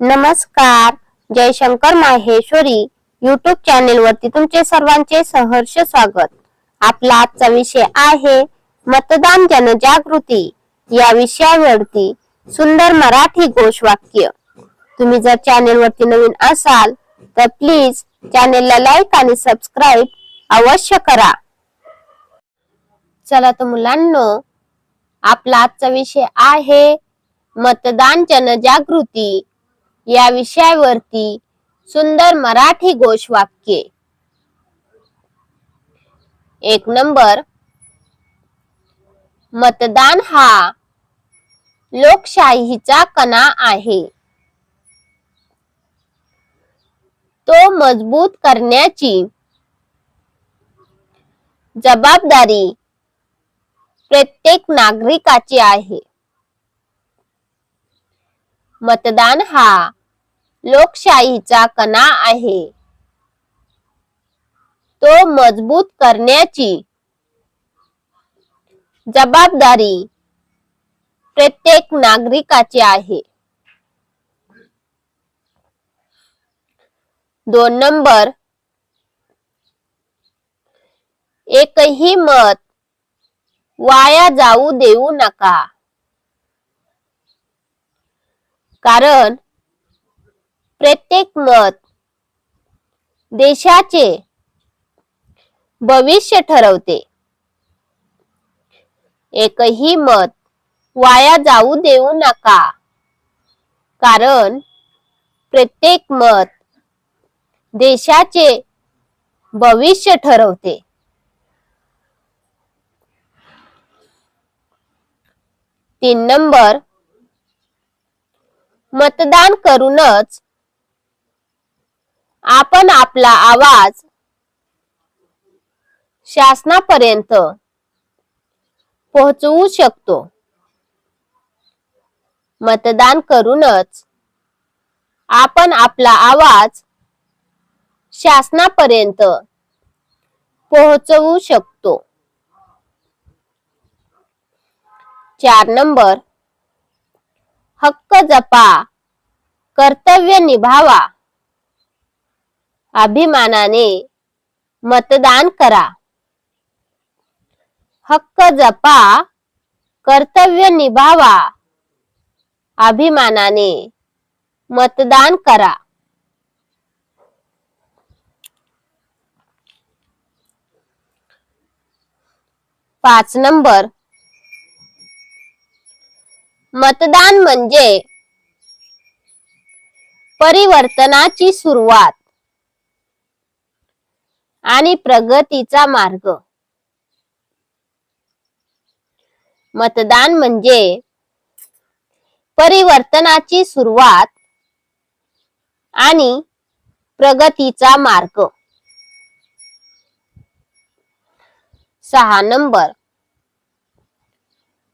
नमस्कार. Jaishankar Maheshwari YouTube channel वरती तुमचे सर्वांचे सहर्ष स्वागत. आपला आजचा विषय आहे मतदान जनजागृती. या विषयावरती सुंदर मराठी घोषवाक्य. तुम्ही जर चॅनेल वरती नवीन असाल तर प्लीज चॅनेलला लाईक आणि सबस्क्राईब अवश्य करा. चला तर मुलांनो आपला आजचा विषय आहे मतदान जनजागृती. या विषयावरती सुंदर मराठी घोषवाक्ये. एक नंबर. मतदान हा लोकशाहीचा कणा आहे. तो मजबूत करण्याची जबाबदारी प्रत्येक नागरिकाची आहे. मतदान हा लोकशाहीचा कणा आहे. तो मजबूत करण्याची जबाबदारी प्रत्येक नागरिकाची आहे. दोन नंबर. एकही मत वाया जाऊ देऊ नका. कारण प्रत्येक मत देशाचे भविष्य ठरवते. एकही मत वाया जाऊ देऊ नका. कारण प्रत्येक मत देशाचे भविष्य ठरवते. तीन नंबर मतदान करूनच आपण आपला आवाज शासनापर्यंत पोहोचवू शकतो. मतदान करूनच आपण आपला आवाज शासनापर्यंत पोहोचवू शकतो. चार नंबर. हक्क जपा कर्तव्य निभावा. अभिमानाने मतदान करा. हक्क जपा कर्तव्य निभावा अभिमानाने मतदान करा. पाच नंबर. मतदान म्हणजे परिवर्तनाची सुरुवात. आणि प्रगतीचा मार्ग. मतदान म्हणजे परिवर्तनाची सुरुवात आणि प्रगतीचा मार्ग. सहा नंबर.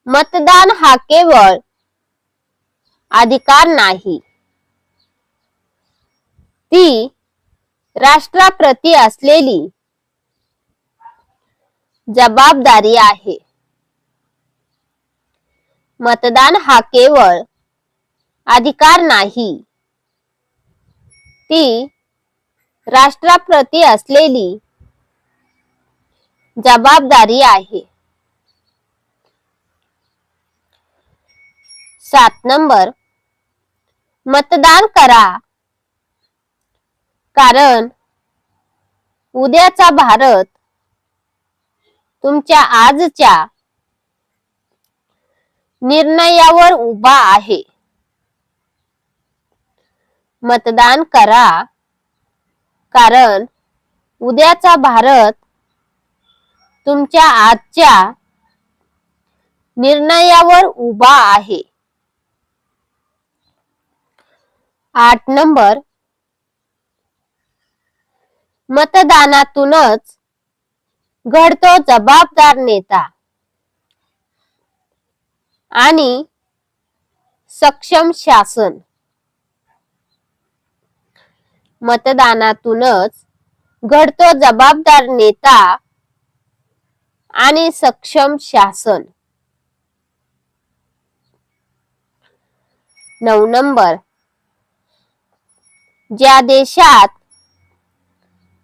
मतदान हा केवळ अधिकार नाही. ती राष्ट्राप्रती असलेली जबाबदारी आहे. मतदान हा केवळ अधिकार नाही. ती राष्ट्राप्रती असलेली जबाबदारी आहे. सात नंबर. मतदान करा. कारण उद्याचा भारत तुमच्या आजच्या निर्णयावर उभा आहे. मतदान करा. कारण उद्याचा भारत तुमच्या आजच्या निर्णयावर उभा आहे. आठ नंबर मतदानातूनच घडतो जबाबदार नेता. आणि सक्षम शासन. मतदानातूनच घडतो जबाबदार नेता आणि सक्षम शासन. नऊ नंबर. ज्या देशात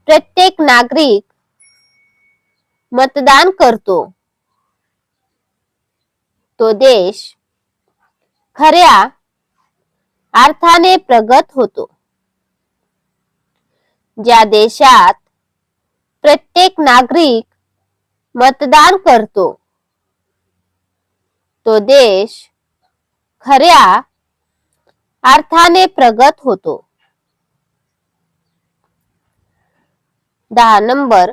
प्रत्येक नागरिक मतदान करतो. तो देश खऱ्या अर्थाने प्रगत होतो. ज्या देशात प्रत्येक नागरिक मतदान करतो तो देश खऱ्या अर्थाने प्रगत होतो. दहा नंबर.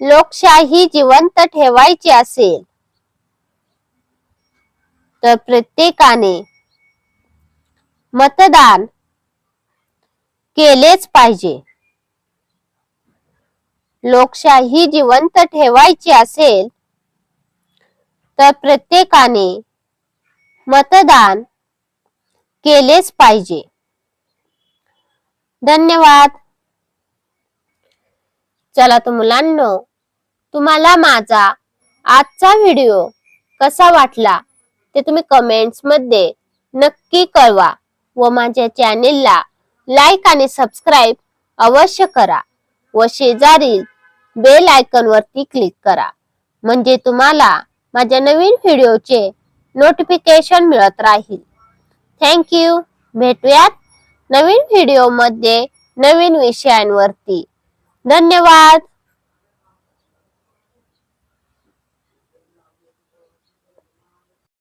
लोकशाही जिवंत ठेवायची असेल तर प्रत्येकाने मतदान केलेच पाहिजे. लोकशाही जिवंत ठेवायची असेल तर प्रत्येकाने मतदान केलेच पाहिजे. धन्यवाद. चला तर मुलांनो तुम्हाला माझा आजचा व्हिडिओ कसा वाटला ते तुम्ही कमेंट्समध्ये नक्की कळवा व माझ्या चॅनेलला लाईक आणि सबस्क्राईब अवश्य करा व शेजारील बेल आयकन वरती क्लिक करा. म्हणजे तुम्हाला माझ्या नवीन व्हिडिओचे नोटिफिकेशन मिळत राहील. थँक्यू भेटूयात. नवीन व्हिडिओमध्ये नवीन विषयांवरती. धन्यवाद.